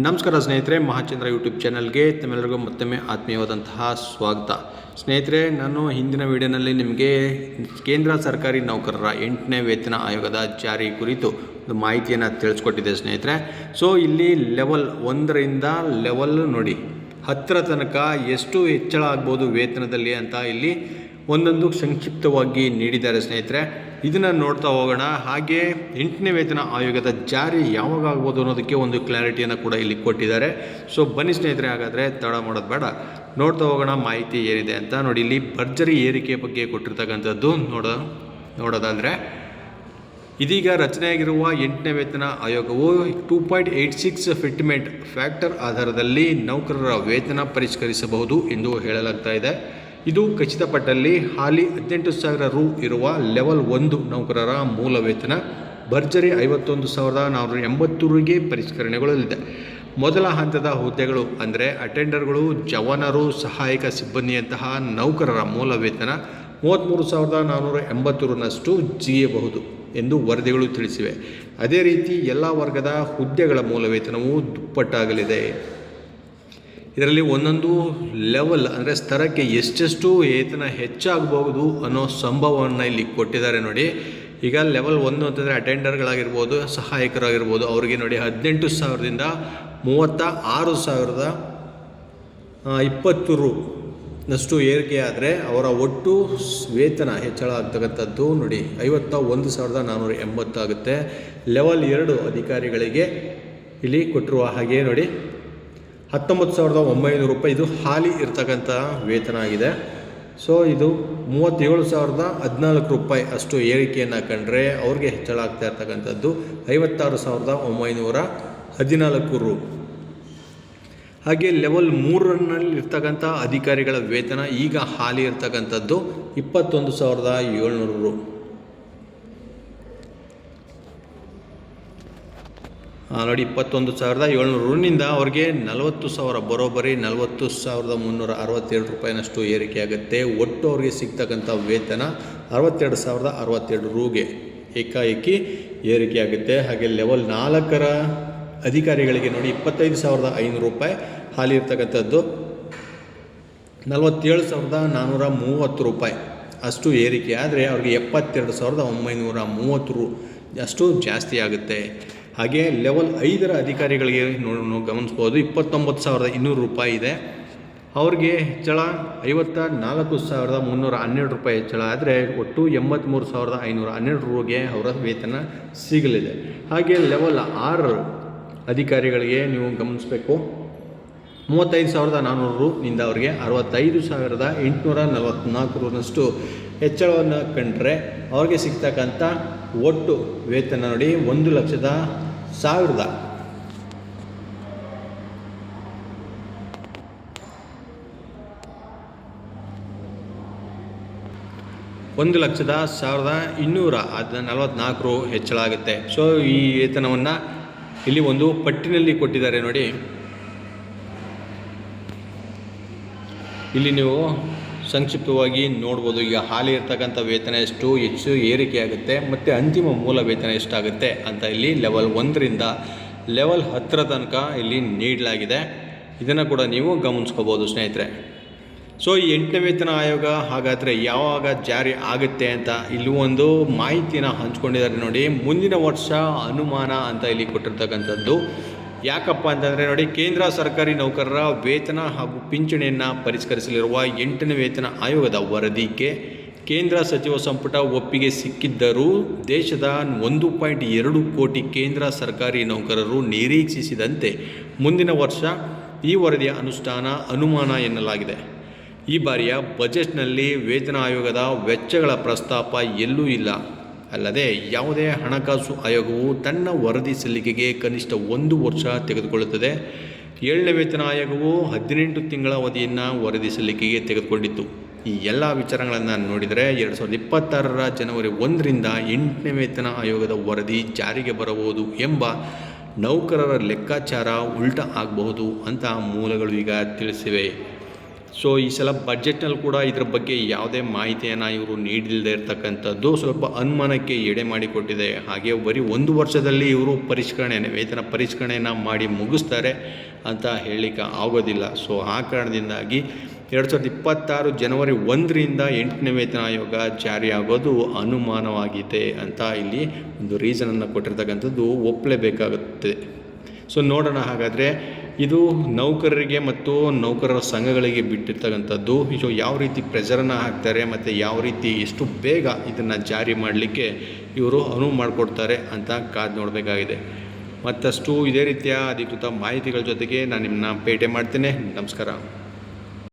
ನಮಸ್ಕಾರ ಸ್ನೇಹಿತರೆ, ಮಹಾಚಂದ್ರ ಯೂಟ್ಯೂಬ್ ಚಾನಲ್ಗೆ ತಮ್ಮೆಲ್ಲರಿಗೂ ಮತ್ತೊಮ್ಮೆ ಆತ್ಮೀಯವಾದಂತಹ ಸ್ವಾಗತ. ಸ್ನೇಹಿತರೆ, ನಾನು ಹಿಂದಿನ ವಿಡಿಯೋನಲ್ಲಿ ನಿಮಗೆ ಕೇಂದ್ರ ಸರ್ಕಾರಿ ನೌಕರರ ಎಂಟನೇ ವೇತನ ಆಯೋಗದ ಜಾರಿ ಕುರಿತು ಒಂದು ಮಾಹಿತಿಯನ್ನು ತಿಳಿಸ್ಕೊಟ್ಟಿದ್ದೆ ಸ್ನೇಹಿತರೆ. ಸೊ ಇಲ್ಲಿ ಲೆವೆಲ್ ಒಂದರಿಂದ ಲೆವೆಲ್ ನೋಡಿ. ಹತ್ತರ ತನಕ ಎಷ್ಟು ಹೆಚ್ಚಳ ಆಗ್ಬೋದು ವೇತನದಲ್ಲಿ ಅಂತ ಇಲ್ಲಿ ಒಂದೊಂದು ಸಂಕ್ಷಿಪ್ತವಾಗಿ ನೀಡಿದ್ದಾರೆ ಸ್ನೇಹಿತರೆ. ಇದನ್ನು ನೋಡ್ತಾ ಹೋಗೋಣ. ಹಾಗೆ ಎಂಟನೇ ವೇತನ ಆಯೋಗದ ಜಾರಿ ಯಾವಾಗ ಆಗ್ಬೋದು ಅನ್ನೋದಕ್ಕೆ ಒಂದು ಕ್ಲಾರಿಟಿಯನ್ನು ಕೂಡ ಇಲ್ಲಿ ಕೊಟ್ಟಿದ್ದಾರೆ. ಸೊ ಬನ್ನಿ ಸ್ನೇಹಿತರೆ, ಹಾಗಾದರೆ ತಡ ಮಾಡೋದು ಬೇಡ. ನೋಡ್ತಾ ಹೋಗೋಣ, ಮಾಹಿತಿ ಏನಿದೆ ಅಂತ. ನೋಡಿ, ಇಲ್ಲಿ ಭರ್ಜರಿ ಏರಿಕೆ ಬಗ್ಗೆ ಕೊಟ್ಟಿರ್ತಕ್ಕಂಥದ್ದು ನೋಡೋ ನೋಡೋದಾದರೆ ಇದೀಗ ರಚನೆಯಾಗಿರುವ ಎಂಟನೇ ವೇತನ ಆಯೋಗವು two point eight six fitment factor ಆಧಾರದಲ್ಲಿ ನೌಕರರ ವೇತನ ಪರಿಷ್ಕರಿಸಬಹುದು ಎಂದು ಹೇಳಲಾಗ್ತಾ ಇದೆ. ಇದು ಖಚಿತಪಟ್ಟಲ್ಲಿ ಹಾಲಿ ಹದಿನೆಂಟು ಸಾವಿರ ರು ಇರುವ ಲೆವೆಲ್ ಒಂದು ನೌಕರರ ಮೂಲ ವೇತನ, ಭರ್ಜರಿ ಐವತ್ತೊಂದು ಸಾವಿರದ ನಾನ್ನೂರ ಎಂಬತ್ತೂರಿಗೆ ಪರಿಷ್ಕರಣೆಗೊಳ್ಳಲಿದೆ. ಮೊದಲ ಹಂತದ ಹುದ್ದೆಗಳು ಅಂದರೆ ಅಟೆಂಡರ್ಗಳು ಜವಾನರು, ಸಹಾಯಕ ಸಿಬ್ಬಂದಿಯಂತಹ ನೌಕರರ ಮೂಲ ವೇತನ ಮೂವತ್ತ್ಮೂರು ಸಾವಿರದ ನಾನ್ನೂರ ಎಂಬತ್ತು ಜೀಯಬಹುದು ಜಿಯಬಹುದು. ಎಂದು ವರದಿಗಳು ತಿಳಿಸಿವೆ. ಅದೇ ರೀತಿ ಎಲ್ಲ ವರ್ಗದ ಹುದ್ದೆಗಳ ಮೂಲ ವೇತನವು ದುಪ್ಪಟ್ಟಾಗಲಿದೆ. ಇದರಲ್ಲಿ ಒಂದೊಂದು ಲೆವೆಲ್ ಅಂದರೆ ಸ್ತರಕ್ಕೆ ಎಷ್ಟೆಷ್ಟು ವೇತನ ಹೆಚ್ಚಾಗಬಹುದು ಅನ್ನೋ ಸಂಭವವನ್ನು ಇಲ್ಲಿ ಕೊಟ್ಟಿದ್ದಾರೆ ನೋಡಿ. ಈಗ ಲೆವೆಲ್ ಒಂದು ಅಂತಂದರೆ ಅಟೆಂಡರ್ಗಳಾಗಿರ್ಬೋದು ಸಹಾಯಕರಾಗಿರ್ಬೋದು, ಅವರಿಗೆ ನೋಡಿ ಹದಿನೆಂಟು ಸಾವಿರದಿಂದ ಮೂವತ್ತ ಆರು ಸಾವಿರದ ಇಪ್ಪತ್ತು ರು ನಷ್ಟು ಏರಿಕೆ ಆದರೆ ಅವರ ಒಟ್ಟು ವೇತನ ಹೆಚ್ಚಳ ಆಗ್ತಕ್ಕಂಥದ್ದು ನೋಡಿ, ಐವತ್ತ ಒಂದು ಸಾವಿರದ ನಾನ್ನೂರ ಎಂಬತ್ತಾಗುತ್ತೆ ಲೆವೆಲ್ ಎರಡು ಅಧಿಕಾರಿಗಳಿಗೆ ಇಲ್ಲಿ ಕೊಟ್ಟಿರುವ ಹಾಗೆ ನೋಡಿ, ಹತ್ತೊಂಬತ್ತು ಸಾವಿರದ ಒಂಬೈನೂರು ರೂಪಾಯಿ ಇದು ಹಾಲಿ ಇರ್ತಕ್ಕಂಥ ವೇತನ ಆಗಿದೆ. ಸೊ ಇದು ಮೂವತ್ತೇಳು ಸಾವಿರದ ಹದಿನಾಲ್ಕು ರೂಪಾಯಿ ಅಷ್ಟು ಏರಿಕೆಯನ್ನು ಕಂಡ್ರೆ ಅವ್ರಿಗೆ ಹೆಚ್ಚಳ ಆಗ್ತಾ ಇರ್ತಕ್ಕಂಥದ್ದು ಐವತ್ತಾರು ಸಾವಿರದ ಒಂಬೈನೂರ ಹದಿನಾಲ್ಕು ರು. ಹಾಗೆ ಲೆವೆಲ್ ಮೂರರಲ್ಲಿ ಇರ್ತಕ್ಕಂಥ ಅಧಿಕಾರಿಗಳ ವೇತನ ಈಗ ಹಾಲಿ ಇರ್ತಕ್ಕಂಥದ್ದು ಇಪ್ಪತ್ತೊಂದು ಸಾವಿರದ ಏಳ್ನೂರು ರು. ನೋಡಿ ಇಪ್ಪತ್ತೊಂದು ಸಾವಿರದ ಏಳ್ನೂರು ರೂನಿಂದ ಅವ್ರಿಗೆ ನಲವತ್ತು ಸಾವಿರ, ಬರೋಬ್ಬರಿ ನಲವತ್ತು ಸಾವಿರದ ಮುನ್ನೂರ ಅರವತ್ತೆರಡು ರೂಪಾಯಿನಷ್ಟು ಏರಿಕೆ ಆಗುತ್ತೆ. ಒಟ್ಟು ಅವ್ರಿಗೆ ಸಿಗ್ತಕ್ಕಂಥ ವೇತನ ಅರವತ್ತೆರಡು ಸಾವಿರದ ಅರವತ್ತೆರಡು ರೂಗೆ ಏಕಾಏಕಿ ಏರಿಕೆ ಆಗುತ್ತೆ. ಹಾಗೆ ಲೆವೆಲ್ ನಾಲ್ಕರ ಅಧಿಕಾರಿಗಳಿಗೆ ನೋಡಿ ಇಪ್ಪತ್ತೈದು ಸಾವಿರದ ಐನೂರು ರೂಪಾಯಿ. ಹಾಲಿ ಇರ್ತಕ್ಕಂಥದ್ದು ನಲವತ್ತೇಳು ಸಾವಿರದ ನಾನ್ನೂರ ಮೂವತ್ತು ರೂಪಾಯಿ. ಅಷ್ಟು ಏರಿಕೆ. ಆದರೆ ಅವ್ರಿಗೆ ಎಪ್ಪತ್ತೆರಡು ಸಾವಿರದ ಒಂಬೈನೂರ ಮೂವತ್ತು ರು ಅಷ್ಟು ಜಾಸ್ತಿ ಆಗುತ್ತೆ. ಹಾಗೆ ಲೆವೆಲ್ ಐದರ ಅಧಿಕಾರಿಗಳಿಗೆ ನೋ- ಗಮನಿಸ್ಬೋದು. ಇಪ್ಪತ್ತೊಂಬತ್ತು ಸಾವಿರದ ಇನ್ನೂರು ರೂಪಾಯಿ ಇದೆ. ಅವ್ರಿಗೆ ಹೆಚ್ಚಳ ಐವತ್ತ ನಾಲ್ಕು ಸಾವಿರದ ಮುನ್ನೂರ ಹನ್ನೆರಡು ರೂಪಾಯಿ ಹೆಚ್ಚಳ. ಆದರೆ ಒಟ್ಟು ಎಂಬತ್ತ್ಮೂರು ಸಾವಿರದ ಐನೂರ ಹನ್ನೆರಡು ರೂಗೆ ಅವರ ವೇತನ ಸಿಗಲಿದೆ. ಹಾಗೆ ಲೆವೆಲ್ ಆರು ಅಧಿಕಾರಿಗಳಿಗೆ ನೀವು ಗಮನಿಸಬೇಕು. ಮೂವತ್ತೈದು ಸಾವಿರದ ನಾನ್ನೂರು ರೂನಿಂದ ಅವರಿಗೆ ಅರವತ್ತೈದು ಸಾವಿರದ ಎಂಟುನೂರ ನಲವತ್ತ್ನಾಲ್ಕು ರೂನಷ್ಟು ಹೆಚ್ಚಳವನ್ನು ಕಂಡ್ರೆ ಅವ್ರಿಗೆ ಸಿಗ್ತಕ್ಕಂಥ ಒಟ್ಟು ವೇತನ ನೋಡಿ ಒಂದು ಲಕ್ಷದ ಸಾವಿರದ. ಒಂದು ಲಕ್ಷದ ಸಾವಿರದ ಇನ್ನೂರ ಅದು ನಲವತ್ತ್ನಾಲ್ಕು ಹೆಚ್ಚಳ ಆಗುತ್ತೆ. ಸೊ ಈ ವೇತನವನ್ನು ಇಲ್ಲಿ ಒಂದು ಪಟ್ಟಿನಲ್ಲಿ ಕೊಟ್ಟಿದ್ದಾರೆ ನೋಡಿ. ಇಲ್ಲಿ ನೀವು ಸಂಕ್ಷಿಪ್ತವಾಗಿ ನೋಡ್ಬೋದು, ಈಗ ಹಾಲಿ ಇರ್ತಕ್ಕಂಥ ವೇತನ ಎಷ್ಟು, ಹೆಚ್ಚು, ಏರಿಕೆ ಆಗುತ್ತೆ, ಮತ್ತು ಅಂತಿಮ ಮೂಲ ವೇತನ ಎಷ್ಟಾಗುತ್ತೆ ಅಂತ ಇಲ್ಲಿ ಲೆವೆಲ್ ಒಂದರಿಂದ ಲೆವೆಲ್ ಹತ್ತಿರ ತನಕ ಇಲ್ಲಿ ನೀಡಲಾಗಿದೆ. ಇದನ್ನು ಕೂಡ ನೀವು ಗಮನಿಸ್ಕೋಬೋದು ಸ್ನೇಹಿತರೆ. ಸೊ ಈ ಎಂಟನೇ ವೇತನ ಆಯೋಗ ಹಾಗಾದರೆ ಯಾವಾಗ ಜಾರಿ ಆಗುತ್ತೆ ಅಂತ ಇಲ್ಲಿ ಒಂದು ಮಾಹಿತಿನ ಹಂಚ್ಕೊಂಡಿದ್ದಾರೆ ನೋಡಿ. ಮುಂದಿನ ವರ್ಷ ಅನುಮಾನ ಅಂತ ಇಲ್ಲಿ ಕೊಟ್ಟಿರ್ತಕ್ಕಂಥದ್ದು. ಯಾಕಪ್ಪ ಅಂತಂದರೆ ನೋಡಿ, ಕೇಂದ್ರ ಸರ್ಕಾರಿ ನೌಕರರ ವೇತನ ಹಾಗೂ ಪಿಂಚಣಿಯನ್ನು ಪರಿಷ್ಕರಿಸಲಿರುವ ಎಂಟನೇ ವೇತನ ಆಯೋಗದ ವರದಿಗೆ ಕೇಂದ್ರ ಸಚಿವ ಸಂಪುಟ ಒಪ್ಪಿಗೆ ಸಿಕ್ಕಿದ್ದರೂ ದೇಶದ ಒಂದು ಪಾಯಿಂಟ್ ಎರಡು ಕೋಟಿ ಕೇಂದ್ರ ಸರ್ಕಾರಿ ನೌಕರರು ನಿರೀಕ್ಷಿಸಿದಂತೆ ಮುಂದಿನ ವರ್ಷ ಈ ವರದಿಯ ಅನುಷ್ಠಾನ ಅನುಮಾನ ಎನ್ನಲಾಗಿದೆ. ಈ ಬಾರಿಯ ಬಜೆಟ್ನಲ್ಲಿ ವೇತನ ಆಯೋಗದ ವೆಚ್ಚಗಳ ಪ್ರಸ್ತಾಪ ಎಲ್ಲೂ ಇಲ್ಲ. ಅಲ್ಲದೆ ಯಾವುದೇ ಹಣಕಾಸು ಆಯೋಗವು ತನ್ನ ವರದಿ ಸಲ್ಲಿಕೆಗೆ ಕನಿಷ್ಠ ಒಂದು ವರ್ಷ ತೆಗೆದುಕೊಳ್ಳುತ್ತದೆ. ಏಳನೇ ವೇತನ ಆಯೋಗವು ಹದಿನೆಂಟು ತಿಂಗಳ ಅವಧಿಯನ್ನು ವರದಿ ಸಲ್ಲಿಕೆಗೆ ತೆಗೆದುಕೊಂಡಿತ್ತು. ಈ ಎಲ್ಲ ವಿಚಾರಗಳನ್ನು ನೋಡಿದರೆ ಎರಡು ಸಾವಿರದ ಇಪ್ಪತ್ತಾರರ ಜನವರಿ ಒಂದರಿಂದ ಎಂಟನೇ ವೇತನ ಆಯೋಗದ ವರದಿ ಜಾರಿಗೆ ಬರಬಹುದು ಎಂಬ ನೌಕರರ ಲೆಕ್ಕಾಚಾರ ಉಲ್ಟ ಆಗಬಹುದು ಅಂತ ಮೂಲಗಳು ಈಗ ತಿಳಿಸಿವೆ. ಸೊ ಈ ಸಲ ಬಜೆಟ್ನಲ್ಲಿ ಕೂಡ ಇದ್ರ ಬಗ್ಗೆ ಯಾವುದೇ ಮಾಹಿತಿಯನ್ನು ಇವರು ನೀಡಿಲ್ಲದೆ ಇರತಕ್ಕಂಥದ್ದು ಸ್ವಲ್ಪ ಅನುಮಾನಕ್ಕೆ ಎಡೆ ಮಾಡಿಕೊಟ್ಟಿದೆ. ಹಾಗೆ ಬರೀ ಒಂದು ವರ್ಷದಲ್ಲಿ ಇವರು ಪರಿಷ್ಕರಣೆ, ವೇತನ ಪರಿಷ್ಕರಣೆಯನ್ನು ಮಾಡಿ ಮುಗಿಸ್ತಾರೆ ಅಂತ ಹೇಳಲಿಕ್ಕೆ ಆಗೋದಿಲ್ಲ. ಸೊ ಆ ಕಾರಣದಿಂದಾಗಿ ಎರಡು ಸಾವಿರದ ಇಪ್ಪತ್ತಾರು ಜನವರಿ ಒಂದರಿಂದ ಎಂಟನೇ ವೇತನ ಆಯೋಗ ಜಾರಿಯಾಗೋದು ಅನುಮಾನವಾಗಿದೆ ಅಂತ ಇಲ್ಲಿ ಒಂದು ರೀಸನನ್ನು ಕೊಟ್ಟಿರ್ತಕ್ಕಂಥದ್ದು ಒಪ್ಪಲೇಬೇಕಾಗುತ್ತೆ ಸೊ ನೋಡೋಣ ಹಾಗಾದರೆ ಇದು ನೌಕರರಿಗೆ ಮತ್ತು ನೌಕರರ ಸಂಘಗಳಿಗೆ ಬಿಟ್ಟಿರ್ತಕ್ಕಂಥದ್ದು. ಇದು ಯಾವ ರೀತಿ ಪ್ರೆಷರನ್ನು ಹಾಕ್ತಾರೆ ಮತ್ತು ಯಾವ ರೀತಿ ಎಷ್ಟು ಬೇಗ ಇದನ್ನು ಜಾರಿ ಮಾಡಲಿಕ್ಕೆ ಇವರು ಅನುವು ಮಾಡಿಕೊಡ್ತಾರೆ ಅಂತ ಕಾದು ನೋಡಬೇಕಾಗಿದೆ. ಮತ್ತಷ್ಟು ಇದೇ ರೀತಿಯ ಅಧಿಕೃತ ಮಾಹಿತಿಗಳ ಜೊತೆಗೆ ನಾನು ನಿಮ್ಮನ್ನ ಭೇಟಿ ಮಾಡ್ತೇನೆ. ನಮಸ್ಕಾರ.